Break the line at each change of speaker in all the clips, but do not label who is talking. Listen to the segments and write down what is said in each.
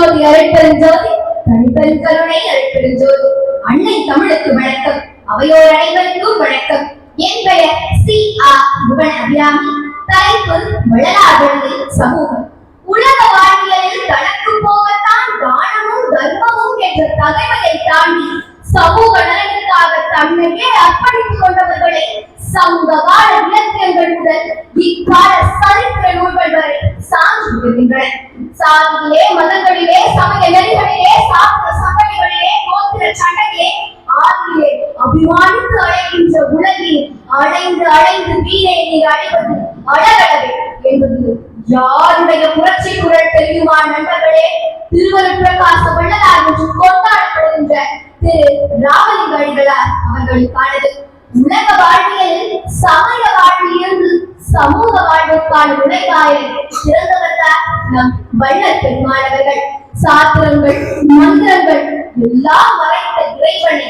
அருட்பெருஞ்சோதி அருட்பெருஞ்சோதி தனிப்பெருங்கருணை அருட்பெருஞ்சோதி. அன்னை தமிழுக்கு வணக்கம். அவையோர் அனைவருக்கும் வணக்கம். என் பெயர் சி. ஆ. புவன அபிராமி தலைப்பு வள்ளலார்களில் சமூகம். உலக வாழ்வியலில் தனக்கு போகத்தான் தானமும் தர்மமும் என்ற தகவலை தாண்டி சமூக நலனுக்காக தன்னையே அர்ப்பணித்துக் கொண்டவர்களை சமூக வாழ இலக்கியங்கள் முதல் இக்கால சரித்திர நூல்கள் வரை சான்று வருகின்றன சாதியிலே மதங்களிலே சமய நெறிகளிலே சாஸ்திர சங்கடிகளிலே கோத்திர சண்டையிலே ஆதியிலே அபிமானித்து அழைக்கின்ற உலகில் அடைந்து அடைந்து வீணே நீர் அடைவது அழகழகே என்பது யாருடைய புரட்சி குரல் தெரியுமா நண்பர்களே? திருவரு பிரகாச வள்ளலார் என்று கொண்டாடப்படுகின்ற திரு ராமலிங்க அடிகளார் அவர்களுக்கானது உலக வாழ்வியலில் சமய வாழ்விலிருந்து சமூக வாழ்வுக்கான நுழைவாயை திறந்தவர்தான் நம் வள்ளல் பெருமானவர்கள். சாத்திரங்கள் மந்திரங்கள் எல்லாம் மறைத்த இறைவனை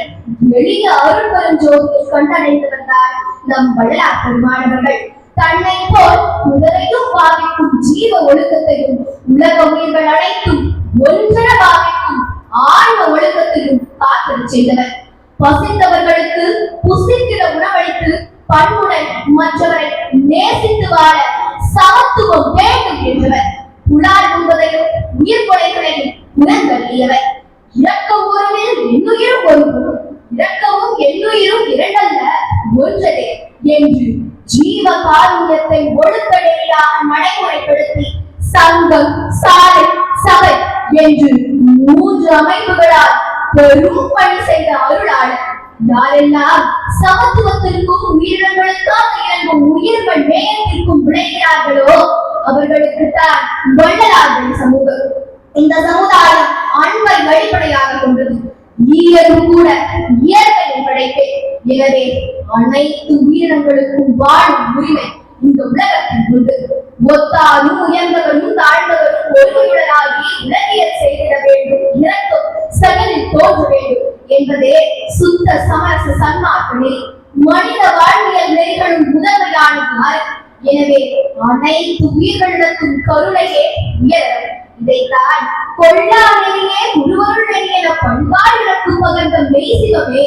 எளிய அருள்பெரும் ஜோதியில் கண்டடைந்தவர்தான் நம் வள்ளலார் பெருமானவர்கள். தன்னை போல் முதலையும் பாவிக்கும் ஜீவ ஒழுக்கத்தையும் உலக உயிர்கள் அனைத்தும் ஒன்றென பாவிக்கும் ஆழ்ந்த ஒழுக்கத்தையும் காத்தல் செய்தவர். பசித்தவர்களுக்கு புசிக்கிற உணவளித்து பண்புடன் மற்றவரை நேசித்து வாழ சமத்துவம் வேண்டும் என்றவர். புலால் உண்பதையும் உயிர் கொலைகளையும் புறந்தள்ளியவர் இறக்க உறவில் என்னுயிரும் ஒன்று இறக்கவும் எண்ணுயிரும் இரண்டல்ல ஒன்றதே என்று ஜீவ காருண்யத்தை ஒழுக்கடையிலாக நடைமுறைப்படுத்தி சங்கம் சாலை சபை என்று மூன்று அமைப்புகளால் பெரும் பணி செய்த அருளாளர் யாரெல்லாம் சமத்துவத்திற்கும் உயிரினங்களுக்காக இயல்பும் உயிர்கள் நேயத்திற்கும் விளைகிறார்களோ அவர்களுக்கு தான் வள்ளலார்கள் சமூகம். இந்த சமுதாயம் அன்பை வழிபடையாக கொண்டது. ஈயரும் கூட இயற்கையின் படைப்பே. எனவே அனைத்து உயிரினங்களுக்கும் வாழும் உரிமை இந்த உலகத்தில் உண்டு. ஒத்தாலும் உயர்ந்த முதன்மையான எனவே அனைத்து உயிர்களிடத்தும் கருணையே உயர் இதைத்தான் கொள்ளா நெறியே குருவருள் என பண்பாடுகளுக்கும் பகர்ந்த மெய்சிவமே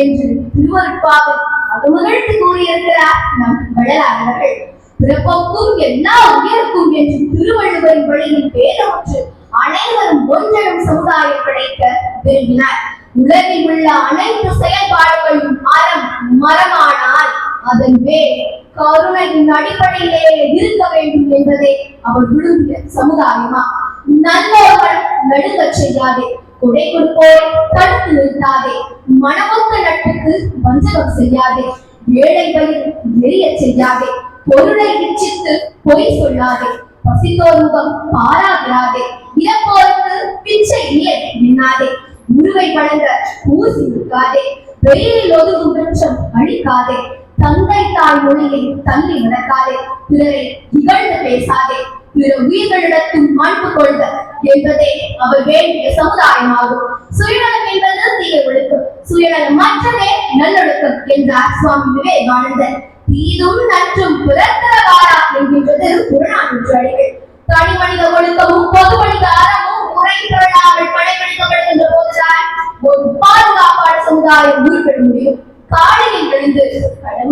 என்று திருவருட்பாவில் அகமகிழ்த்து கூறியிருக்கிறார் நம் வள்ளலாளர்கள் பிறப்புக்கும் எல்லா உயிருக்கும் என்று திருவள்ளுவரின் வழியில் பேரமுற்று அனைவரும் ஒன்றெனும் சமுதாயம் கிடைக்க விரும்பினார். உலகில் உள்ள அனைத்து செயல்பாடுகளும் மரம் மரமானால் அதன் வேர் கருணையின் அடிப்படையிலே இருக்க வேண்டும் என்பதே அவர் விழுந்த சமுதாயமா? நல்லவர்கள் நடுங்கச் செய்யாதே கொடை கொடுப்போர் தடுத்து நிறுத்தாதே மனமொத்த நட்புக்கு வஞ்சகம் செய்யாதே ஏழை வயிறு எரிய செய்யாதே பொருளை இச்சித்து பொய் சொல்லாதே பசித்தோர் முகம் பாராகிறாதே இறப்போருக்கு பிச்சை இல்லை நின்னாதே உருவை வழங்க ஊசி நிற்காதே வெயிலில் ஒதுங்கும் அழிக்காதே தந்தை தாய் மொழியை தள்ளி நடக்காதே. பிறரை இகழ்ந்து பேசாதே. பிற உயிர்களிடத்தில் மாண்பு கொள்க என்பதே அவர் வேண்டிய சமுதாயமாகும். சுயநலம் என்பது தீய ஒழுக்கம். சுயநலம் மற்றதே நல்லொழுக்கம் என்றார் சுவாமி விவேகானந்தர். தீதும் நற்றும் புறத்தரவாரா என்கின்றது புறநானூற்று அடிகள். தனி மனித ஒழுக்கமும் பொது மனித அறமும் முறை பிறழாமல் கடைபிடிக்கப்படுகின்ற போதுதான் ஒரு பாதுகாப்பான சமுதாயம் உருப்பெற முடியும். காலை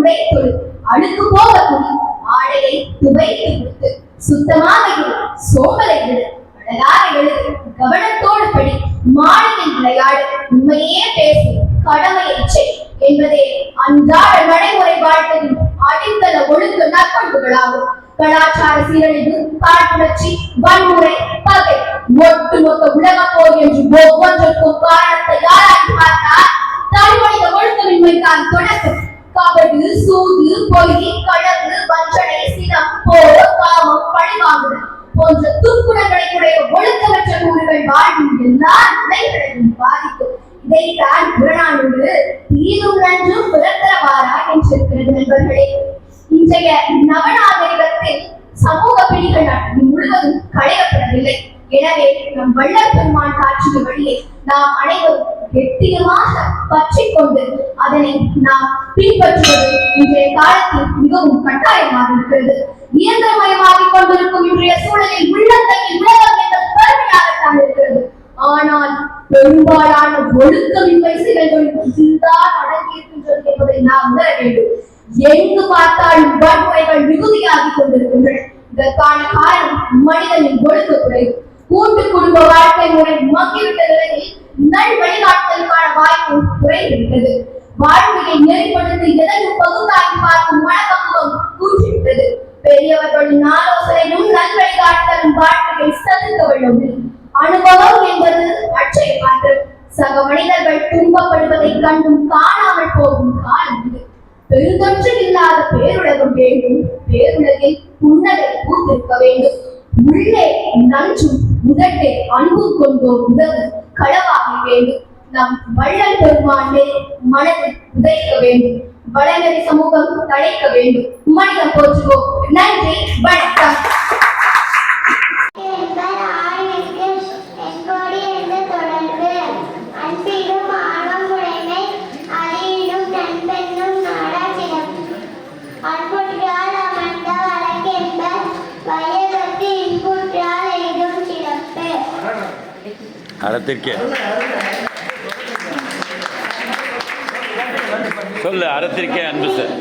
கடவுளை தொழு அழுக்கு போக துணி ஆடையை துவைத்து கொடுத்து சுத்தமாக இரு சோம்பலை விடு அழகாக எழுது கவனத்தோடு படி மாடியில் விளையாடு உண்மையே பேசு கடமையை செய் என்பதே அன்றாட நடைமுறை வாழ்க்கையின் அடித்தள ஒழுக்க நற்பண்புகளாகும். கலாச்சார சீரழிவு காட்டுணர்ச்சி வன்முறை பகை ஒட்டுமொத்த உலக போர் என்று ஒவ்வொன்றுக்கும் காரணத்தை யாராய் பார்த்தால் தனிமனித ஒழுக்கமின்மைக்கான தொடக்கம் கபடு சூது பொய் களவு வஞ்சனை சினம் போர் காமம் பழிவாங்குதல் போன்ற துர்க்குணங்களை உடைய ஒழுக்கமற்ற கூறுகள் வாழ்வின் எல்லா நிலைகளையும் பாதிக்கும் இதைத்தான் புறநானூறு தீதும் நன்றும் பிறத்தரவாரா என்றிருக்கிறது நண்பர்களே. இன்றைய நவநாகரிகத்தில் சமூக பிடிகள் நாட்டில் முழுவதும் களையப்படவில்லை. எனவே நம் வள்ளல் பெருமான் காட்சிய வழியை நாம் அனைவரும் கெட்டியமாக பற்றி கொண்டு அதனை நாம் பின்பற்றுவது இன்றைய காலத்தில் மிகவும் கட்டாயமாக இருக்கிறது. இயந்திரமயமாகிக் கொண்டிருக்கும் இன்றைய சூழலில் உள்ளங்கையில் உலகம் என்ற பெருமையாகத்தான் இருக்கிறது. ஆனால் பெரும்பாலான ஒழுக்கமின்மை செயல்களும் இதுதான் அடங்கியிருக்கின்றது என்பதை நாம் உணர வேண்டும். எங்கு பார்த்தாலும் வன்முறைகள் மிகுதியாகிக் கொண்டிருக்கின்றன. இதற்கான காரணம் மனிதனின் ஒழுக்க குறைவு கூட்டு குடும்ப வாழ்க்கை முறை மங்கிவிட்ட நிலையில் நல் வழிகாட்டுதலுக்கான வாய்ப்பு குறைந்துவிட்டது வாழ்க்கையை நெறிப்படுத்தி எதையும் பகுத்தாய்வு பார்க்கும் மனப்பக்குவம் கூற்றிவிட்டது பெரியவர்களின் ஆலோசனையும் நல்வழிகாட்டலும் வாழ்க்கையை செலுத்த உள்ளது அனுபவம் என்பது அச்சய பாத்திரம் சக மனிதர்கள் துன்பப்படுவதை கண்டும் காணாமல் போகும் காலம் இது. பெருந்தொற்று இல்லாத பேருலகம் வேண்டும். பேருலகில் புன்னகை பூத்திருக்க வேண்டும். உள்ளே நஞ்சும் முதட்டே அன்பு கொண்டோ உதவு களவாக வேண்டும். நம் வள்ளல் பெருமானே மனதில் உதைக்க வேண்டும். வளநெறி சமூகம் தழைக்க வேண்டும். மனிதம் போற்றுவோம். நன்றி வணக்கம்.
என்பர்
சொல்லு அறத்திற்கே அன்பு சார்.